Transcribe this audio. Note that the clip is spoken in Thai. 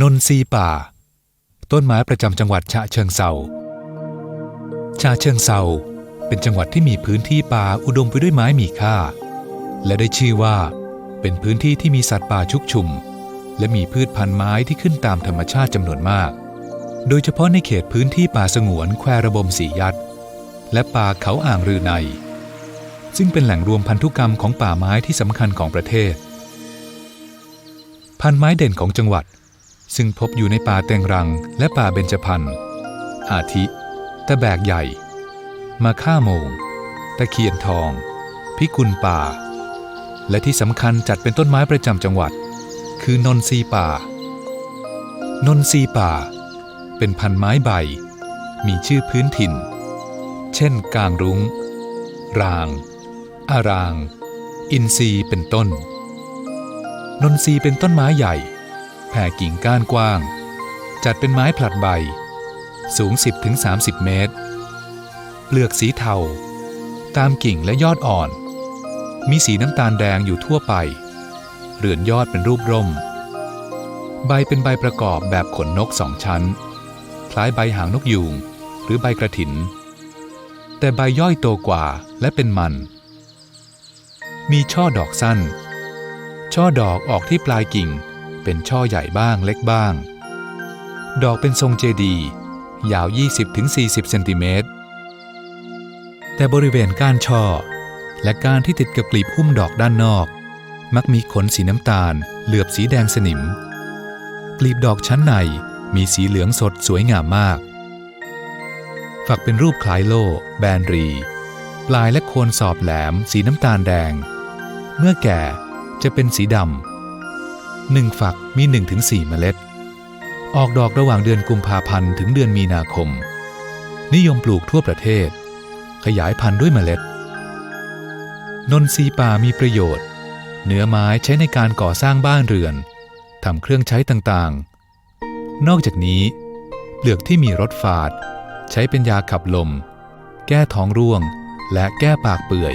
นนทรีป่า ต้นไม้ประจำจังหวัดฉะเชิงเซาฉะเชิงเซาเป็นจังหวัดที่มีพื้นที่ป่าอุดมไปด้วยไม้มีค่า และได้ชื่อว่า เป็นพื้นที่ที่มีสัตว์ป่าชุกชุม และมีพืชพันธุ์ไม้ที่ขึ้นตามธรรมชาติจำนวนมาก โดยเฉพาะในเขตพื้นที่ป่าสงวนแควระบมสียัดและป่าเขาอ่างรือใน ซึ่งเป็นแหล่งรวมพันธุกรรมของป่าไม้ที่สำคัญของประเทศ พันไม้เด่นของจังหวัด ซึ่งพบอยู่ในป่าแตงรังและป่าเบญจพรรณอาทิตะแบกใหญ่ มาค่าโมง ตะเคียนทอง พิกุลป่า และที่สำคัญจัดเป็นต้นไม้ประจำจังหวัด คือนนทรีป่า นนทรีป่า เป็นพันไม้ใบ มีชื่อพื้นถิ่น เช่น กางรุง้ง ราง อาราง อินทรีเป็นต้น นนทรีเป็นต้นไม้ใหญ่ แผ่กิ่งก้านกว้าง จัดเป็นไม้ผลัดใบ สูง 10-30 เมตร เปลือกสีเทา ตามกิ่งและยอดอ่อน มีสีน้ำตาลแดงอยู่ทั่วไป เรือนยอดเป็นรูปร่ม ใบเป็นใบประกอบแบบขนนกสองชั้น คล้ายใบหางนกยูงหรือใบกระถิน แต่ใบย่อยโตกว่าและเป็นมัน มีช่อดอกสั้น ช่อดอกออกที่ปลายกิ่ง เป็นช่อใหญ่บ้างเล็กบ้าง ดอกเป็นทรงเจดียาว 20-40 เซนติเมตร แต่บริเวณก้านช่อ และก้านที่ติดกับกลีบหุ้มดอกด้านนอก มักมีขนสีน้ำตาล เหลือบสีแดงสนิม กลีบดอกชั้นในมีสีเหลืองสดสวยงามมาก ฝักเป็นรูปคล้ายโล่แบนรี ปลายและโคนสอบแหลม สีน้ำตาลแดง เมื่อแก่จะเป็นสีดำ หนึ่งฝักมี 1-4 เมล็ด ออกดอกระหว่างเดือนกุมภาพันธ์ถึงเดือนมีนาคม นิยมปลูกทั่วประเทศ ขยายพันธุ์ด้วยเมล็ด นนทรีป่ามีประโยชน์ เนื้อไม้ใช้ในการก่อสร้างบ้านเรือนทำเครื่องใช้ต่างๆ นอกจากนี้ เปลือกที่มีรสฝาด ใช้เป็นยาขับลม แก้ท้องร่วง และแก้ปากเปื่อย